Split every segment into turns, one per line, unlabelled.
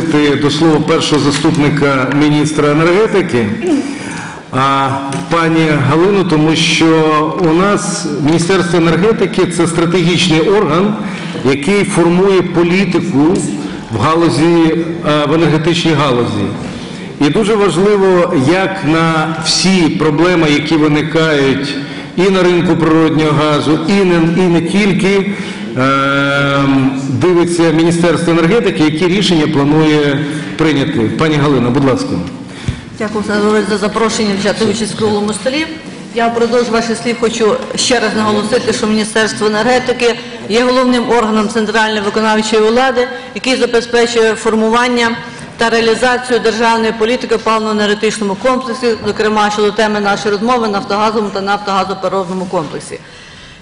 запросити до слова першого заступника міністра енергетики, а пані Галину, тому що у нас Міністерство енергетики це стратегічний орган, який формує політику в галузі в енергетичній галузі. І дуже важливо, як на всі проблеми, які виникають і на ринку природнього газу, і не, і не тільки, дивиться Міністерство енергетики, які рішення планує прийняти. Пані Галина, будь ласка.
Дякую, за запрошення взяти участь в круглому столі. Я впродовж ваших слів хочу ще раз наголосити, що Міністерство енергетики є головним органом центральної виконавчої влади, який забезпечує формування та реалізацію державної політики в паливно-енергетичному комплексі, зокрема щодо теми нашої розмови нафтогазовому та нафтогазопереробному комплексі.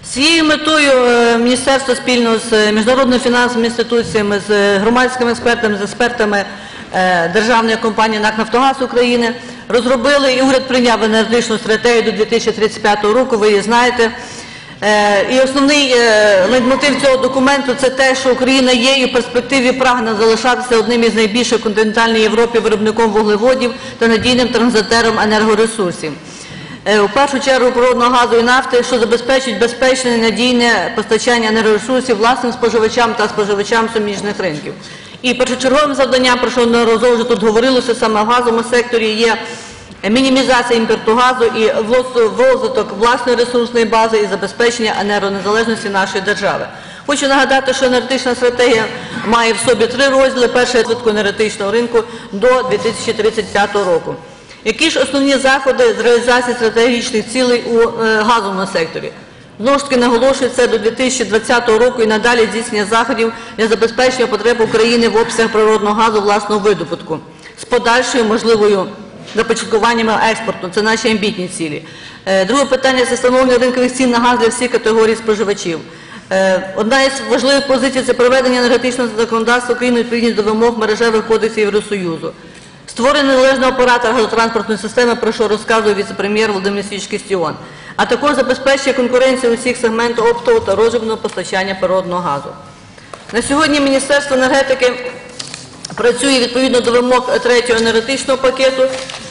З цією метою е, міністерство спільно з е, міжнародними фінансовими інституціями, з е, громадськими експертами, з експертами державної компанії НАК «Нафтогаз України розробили і уряд прийняв енергетичну стратегію до 2035 року, ви її знаєте. І основний лейтмотив цього документу це те, що Україна є і в перспективі прагне залишатися одним із найбільших в континентальній Європі виробником вуглеводів та надійним транзитером енергоресурсів. Е, У першу чергу природного газу і нафти, що забезпечить безпечне і надійне постачання енергоресурсів власним споживачам та споживачам суміжних ринків. І першочерговим завданням, про що неодноразово вже тут говорилося саме в газовому секторі, є мінімізація імпорту газу і розвиток власної ресурсної бази і забезпечення енергонезалежності нашої держави. Хочу нагадати, що енергетична стратегія має в собі три розділи. Перший – розвитку енергетичного ринку до 2035 року. Які ж основні заходи з реалізації стратегічних цілей у е, газовому секторі? Знову ж це до 2020 року і надалі здійснення заходів для забезпечення потреб України в обсяг природного газу власного видобутку з подальшою можливою започаткуванням експорту. Це наші амбітні цілі. Е, Друге питання це встановлення ринкових цін на газ для всіх категорій споживачів. Е, Одна із важливих позицій це проведення енергетичного законодавства України відповідність до вимог мережевих кодексів Євросоюзу. Створений належний оператор газотранспортної системи, про що розказує віце-прем'єр Володимир Січ Кістіон, а також забезпечує конкуренцію усіх сегментів оптового та розживного постачання природного газу. На сьогодні Міністерство енергетики працює відповідно до вимог третього енергетичного пакету,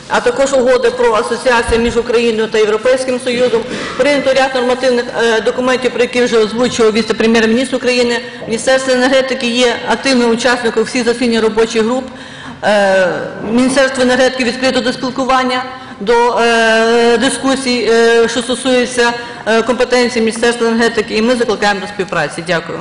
а також угоди про асоціацію між Україною та Європейським Союзом. Прийнято ряд нормативних е, документів, про які вже озвучував віце-прем'єр-міністр України. Міністерство енергетики є активним учасником всіх засідань робочих груп. Е, Міністерство енергетики відкрито до спілкування, до е, дискусій, е, що стосується компетенції Міністерства енергетики, і ми закликаємо до співпраці. Дякую.